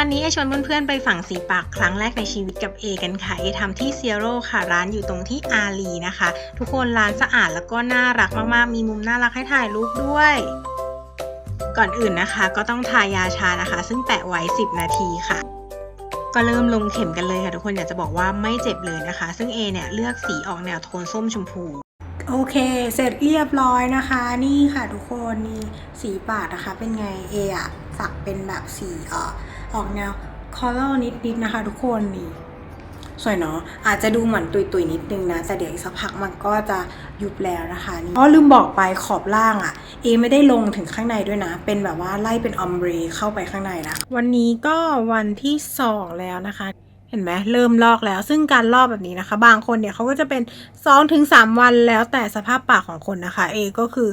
วันนี้เอชวนเพื่อนๆไปฝั่งสีปากครั้งแรกในชีวิตกับเอกันค่ะ เอทำที่เซียโร่ค่ะ ร้านอยู่ตรงที่อารีนะคะ ทุกคนร้านสะอาดแล้วก็น่ารักมากๆ มีมุมน่ารักให้ถ่ายรูปด้วย ก่อนอื่นนะคะ ก็ต้องทายาชานะคะ ซึ่งแปะไว้ 10 นาทีค่ะ ก็เริ่มลงเข็มกันเลยค่ะ ทุกคนอยากจะบอกว่าไม่เจ็บเลยนะคะ ซึ่งเอเนี่ยเลือกสีออกแนวโทนส้มชมพูโอเค เสร็จเรียบร้อยนะคะ นี่ค่ะทุกคนนี่สีปาดนะคะ เป็นไงเออะสักเป็นแบบสีเอ่อ ออกแนวคอลล์นิดๆนะคะทุกคนนี่สวยเนาะอาจจะดูเหมือนตุยๆนิดนึงนะ แต่เดี๋ยวอีกสักพักมันก็จะยุบแล้วนะคะนี่อ๋อลืมบอกไปขอบล่างอะเอไม่ได้ลงถึงข้างในด้วยนะ เป็นแบบว่าไล่เป็นออมเบรเข้าไปข้างในนะ วันนี้ก็วันที่ 2 แล้วนะคะ เห็นไหมเริ่มลอกแล้ว ซึ่งการลอกแบบนี้นะคะ บางคนเนี่ยเขาก็จะเป็น 2-3ถึง3วันแล้วแต่สภาพปากของคนนะคะ เอก็คือ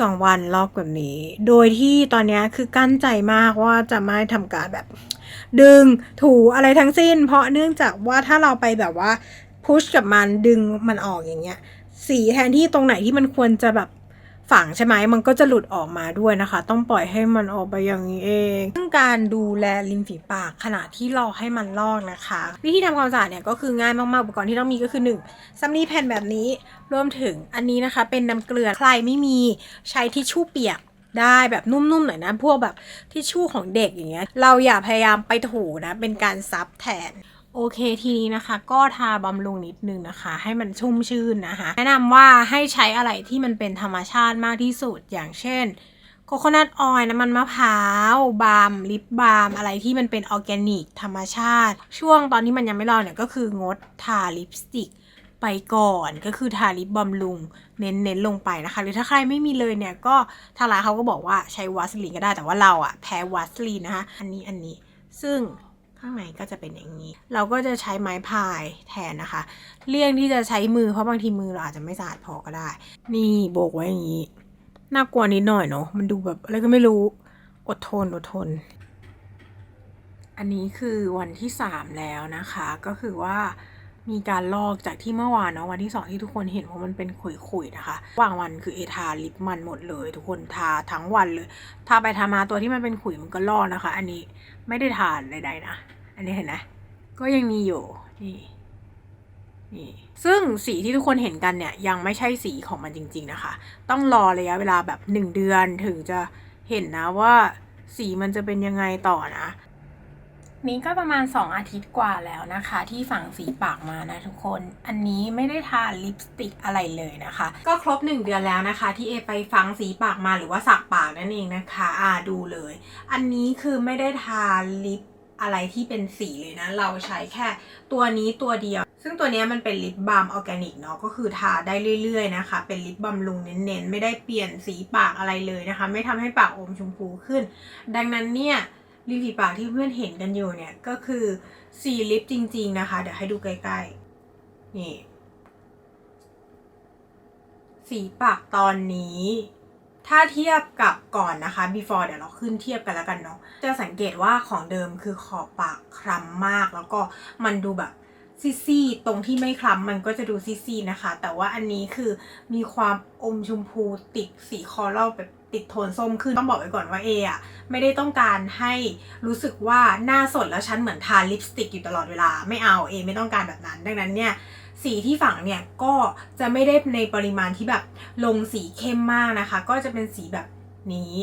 สองวันลอกแบบนี้ โดยที่ตอนนี้คือกั้นใจมากว่าจะไม่ทำการแบบ ดึงถูอะไรทั้งสิ้น เพราะเนื่องจากว่าถ้าเราไปแบบว่าพุชกับมันดึงมันออกอย่างเงี้ย สีแทนที่ตรงไหนที่มันควรจะแบบ ฝังใช่ไหมมันก็จะหลุดออกมาด้วยนะคะ ต้องปล่อยให้มันออกไปอย่างนี้เองซึ่งการดูแลริมฝีปากขณะที่รอให้มันลอกนะคะ วิธีทำความสะอาดเนี่ยก็คือง่ายมากๆอุปกรณ์ที่ต้องมีก็คือ1สำลีแผ่นแบบนี้รวมถึงอันนี้นะคะ เป็นน้ำเกลือใครไม่มีใช้ทิชชู่เปียกได้แบบนุ่มๆหน่อยนะพวกแบบทิชชู่ของเด็กอย่างเงี้ยเราอย่าพยายามไปถูนะเป็นการซับแทน โอเคทีนี้นะคะ ก็ทาบำรุงนิดนึงนะคะ ให้มันชุ่มชื่นนะคะ แนะนำว่าให้ใช้อะไรที่มันเป็นธรรมชาติมากที่สุดอย่างเช่นโคโคนัทออยล์น้ำมันมะพร้าวบาล์มลิปบาล์มอะไรที่มันเป็นออร์แกนิก ธรรมชาติ ช่วงตอนที่มันยังไม่รอดเนี่ยก็คืองดทาลิปสติกไปก่อนก็คือทาลิปบำรุงเน้นๆลงไปนะคะ หรือถ้าใครไม่มีเลยเนี่ยก็ทางร้านเขาก็บอกว่าใช้วาสลีนก็ได้แต่ว่าเราอะแพ้วาสลีนนะคะ อันนี้อันนี้ซึ่ง ข้างในก็จะเป็นอย่างนี้ เราก็จะใช้ไม้พายแทนนะคะ เลี่ยงที่จะใช้มือเพราะบางทีมือเราอาจจะไม่สะอาดพอก็ได้ นี่โบกไว้อย่างนี้ น่ากลัวนิดหน่อยเนาะ มันดูแบบอะไรก็ไม่รู้ อดทนอดทน อันนี้คือวันที่ 3 แล้วนะคะ ก็คือว่า มีการลอกจากที่เมื่อวานเนาะวันที่ 2 ที่ทุกคนเห็นว่ามันเป็นขุยๆนะคะว่างวันคือเอทาลิปมันหมดเลย ทุกคนทาทั้งวันเลยทาไปทามาตัวที่มันเป็นขุยมันก็ลอกนะคะ อันนี้ไม่ได้ทานใดๆนะ อันนี้เห็นนะ ก็ยังมีอยู่นี่นี่ซึ่งสีที่ทุกคนเห็นกันเนี่ยยังไม่ใช่สีของมันจริง ๆนะคะ ต้องรอระยะเวลาแบบ 1 เดือนถึงจะเห็นนะว่าสีมันจะเป็นยังไงต่อนะ นี้ก็ประมาณ 2 อาทิตย์กว่าแล้วนะคะ ที่ฝังสีปากมานะทุกคน อันนี้ไม่ได้ทาลิปสติกอะไรเลยนะคะ ก็ครบ 1 เดือนแล้วนะคะ ที่เอไปฝังสีปากมาหรือว่าสักปากนั่นเองนะคะอ่าดูเลย อันนี้คือไม่ได้ทาลิปอะไรที่เป็นสีเลยนะ เราใช้แค่ตัวนี้ตัวเดียว ซึ่งตัวนี้มันเป็นลิปบาล์มออร์แกนิกเนาะก็คือทาได้เรื่อยๆนะคะ เป็นลิปบำรุงเน้นๆ ไม่ได้เปลี่ยนสีปากอะไรเลยนะคะ ไม่ทำให้ปากอมชมพูขึ้น ดังนั้นเนี่ย ริมฝีปากที่เพื่อนเห็นกันอยู่เนี่ยก็คือสีลิปจริง ๆ นะคะ เดี๋ยวให้ดูใกล้ๆ นี่ สีปากตอนนี้ ถ้าเทียบกับก่อนนะคะ before เดี๋ยวเราขึ้นเทียบกันแล้วกันเนาะจะสังเกตว่าของเดิมคือขอบปากคล้ำมากแล้วก็มันดูแบบ ซี่ๆตรงที่ไม่คล้ำมันก็จะดูซี่ๆนะคะ แต่ว่าอันนี้คือมีความอมชมพูติดสีคอรัลแบบติดโทนส้มขึ้นต้องบอกไว้ก่อนว่าเออะไม่ได้ต้องการให้รู้สึกว่าหน้าสดแล้วฉันเหมือนทาลิปสติกอยู่ตลอดเวลาไม่เอาเอไม่ต้องการแบบนั้น ดังนั้นเนี่ยสีที่ฝังเนี่ยก็จะไม่ได้ในปริมาณที่แบบลงสีเข้มมากนะคะ ก็จะเป็นสีแบบนี้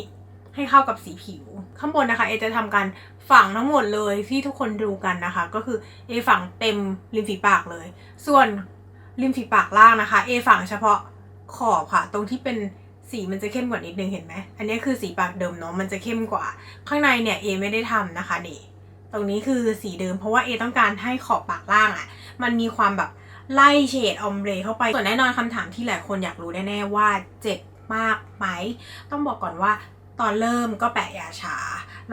ให้เข้ากับสีผิว ข้างบนนะคะ เอจะทำการฝังทั้งหมดเลยที่ทุกคนดูกันนะคะ ก็คือเอฝังเต็มริมฝีปากเลย ส่วนริมฝีปากล่างนะคะเอฝังเฉพาะขอบค่ะ ตรงที่เป็นสีมันจะเข้มกว่านิดนึงเห็นไหม อันนี้คือสีปากเดิมเนาะมันจะเข้มกว่า ข้างในเนี่ยเอไม่ได้ทำนะคะนี่ ตรงนี้คือสีเดิมเพราะว่าเอต้องการให้ขอบปากล่างอะ่ะ มันมีความแบบไล่เฉดออมเบรเข้าไป ส่วนแน่นอนคำถามที่หลายคนอยากรู้แน่ๆว่าเจ็บมากไหม ต้องบอกก่อนว่า ตอนเริ่มก็แปะยาชา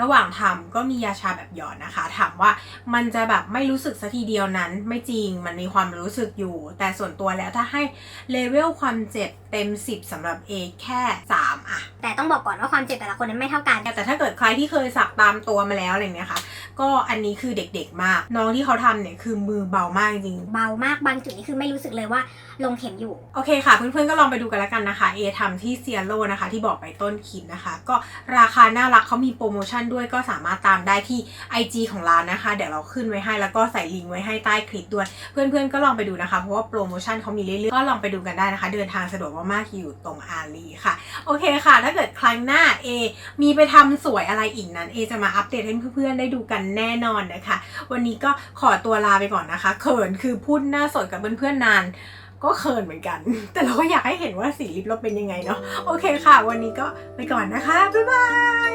ระหว่างทำก็มียาชาแบบหยอดนะคะ ถามว่ามันจะแบบไม่รู้สึกสัทีเดียวนั้น ไม่จริงมันมีความรู้สึกอยู่ แต่ส่วนตัวแล้วถ้าให้เลเวลความเจ็บเต็ม 10สำหรับเอแค่ 3อะแต่ต้องบอกก่อนว่าความเจ็บแต่ละคนนั้นไม่เท่ากัน แต่ถ้าเกิดใครที่เคยสักตามตัวมาแล้วอะไรเงี้ยค่ะ ก็อันนี้คือเด็กๆมาก น้องที่เขาทำเนี่ยคือมือเบามากจริง เบามากบางจุดนี่คือไม่รู้สึกเลยว่าลงเข็มอยู่ โอเคค่ะ เพื่อนๆก็ลองไปดูกันแล้วกันนะคะเอทำที่เซียโ o นะคะ ที่บอกไปต้นคลิปนะคะก็ก็ราคาน่ารักเขามีโปรโมชั่นด้วยก็สามารถตามได้ที่ IG ของร้านนะคะ เดี๋ยวเราขึ้นไว้ให้แล้วก็ใส่ลิงก์ไว้ให้ใต้คลิปด้วย เพื่อนๆก็ลองไปดูนะคะ เพราะว่าโปรโมชั่นเขามีเรื่อยๆ ก็ลองไปดูกันได้นะคะ เดินทางสะดวกมากๆอยู่ตรงอารีค่ะ โอเคค่ะ ถ้าเกิดครั้งหน้าเอมีไปทำสวยอะไรอีกนั้นเอจะมาอัปเดตให้เพื่อนๆได้ดูกันแน่นอนนะคะ วันนี้ก็ขอตัวลาไปก่อนนะคะ เขินคือพูดหน้าสดกับเพื่อนๆนาน ก็เขินเหมือนกัน แต่เราก็อยากให้เห็นว่าสีลิปเราเป็นยังไงเนาะโอเคค่ะ วันนี้ก็ไปก่อนนะคะ บ๊ายบาย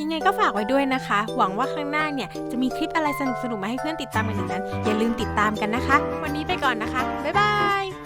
ยังไงก็ฝากไว้ด้วยนะคะ หวังว่าข้างหน้าเนี่ย จะมีคลิปอะไรสนุกๆมาให้เพื่อนติดตามกันอีกนั้น อย่าลืมติดตามกันนะคะ วันนี้ไปก่อนนะคะ บ๊ายบาย